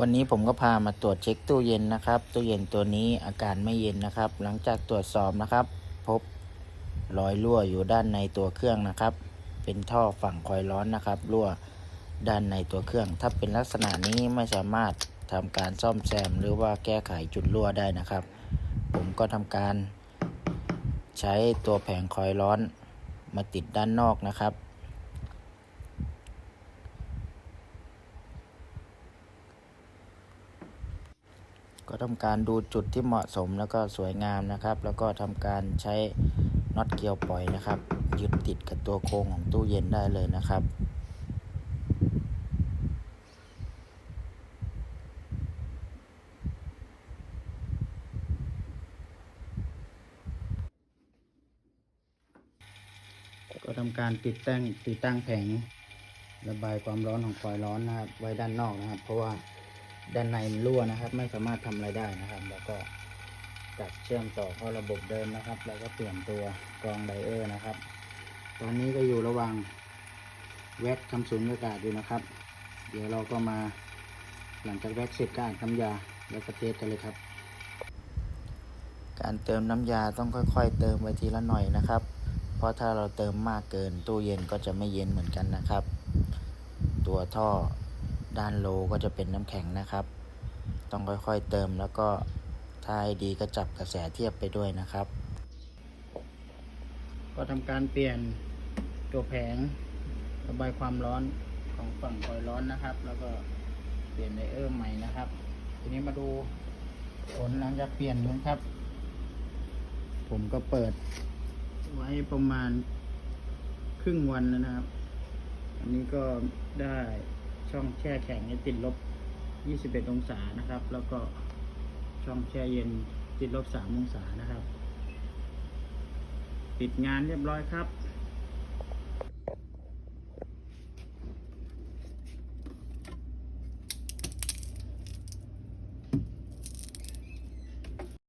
วันนี้ผมก็พามาตรวจเช็คตู้เย็นนะครับ ตู้เย็นตัวนี้อากาศไม่เย็นนะครับ หลังจากตรวจสอบนะครับ พบรอยรั่วอยู่ด้านในตัวเครื่องนะครับ เป็นท่อฝั่งคอยร้อนนะครับ รั่วด้านในตัวเครื่อง ถ้าเป็นลักษณะนี้ไม่สามารถทำการซ่อมแซม หรือว่าแก้ไขจุดรั่วได้นะครับ ผมก็ทำการ ใช้ตัวแผงคอยร้อนมาติดด้านนอกนะครับ ก็ทำการดูจุดที่เหมาะสมแล้วก็สวยงามนะครับ แล้วก็ทำการใช้น็อตเกลียวปล่อยนะครับยึดติดกับตัวโครงของตู้เย็นได้เลยนะครับก็ทำการติดตั้งติดตั้งแผงระบายความร้อนของคอยร้อนนะครับไว้ด้านนอกนะครับ เพราะว่า ด้านในมันรั่วนะครับ ไม่สามารถทำอะไรได้นะครับ แล้วก็จับเชื่อมต่อเข้าระบบเดิมนะครับ แล้วก็เปลี่ยนตัวกรองไดเออร์นะครับ ตอนนี้ก็อยู่ระหว่างแว็กทำสูญญากาศอยู่นะครับ เดี๋ยวเราก็มาหลังจากแว็กเสร็จก็อ่านคำยาแล้วก็เทสกันเลยครับ การเติมน้ำยาต้องค่อยๆ เติมไปทีละหน่อยนะครับ เพราะถ้าเราเติมมากเกินตู้เย็นก็จะไม่เย็นเหมือนกันนะครับ ตัวท่อ ด้านโลก็จะเป็นน้ำแข็งนะครับ ต้องค่อยๆเติมแล้วก็ถ้าให้ดีก็จับกระแสเทียบไปด้วยนะครับ ก็ทำการเปลี่ยนตัวแผงระบายความร้อนของฝั่งคอยร้อนนะครับ แล้วก็เปลี่ยนไดเออร์ใหม่นะครับ ทีนี้มาดูผลหลังจากเปลี่ยนนะครับ ผมก็เปิด ไว้ประมาณครึ่งวันแล้วนะครับ อันนี้ก็ได้ ช่องแช่แข็งติดลบ 21 องศานะครับ แล้วก็ช่องแช่เย็นติดลบ 3 องศานะครับ ปิดงานเรียบร้อยครับ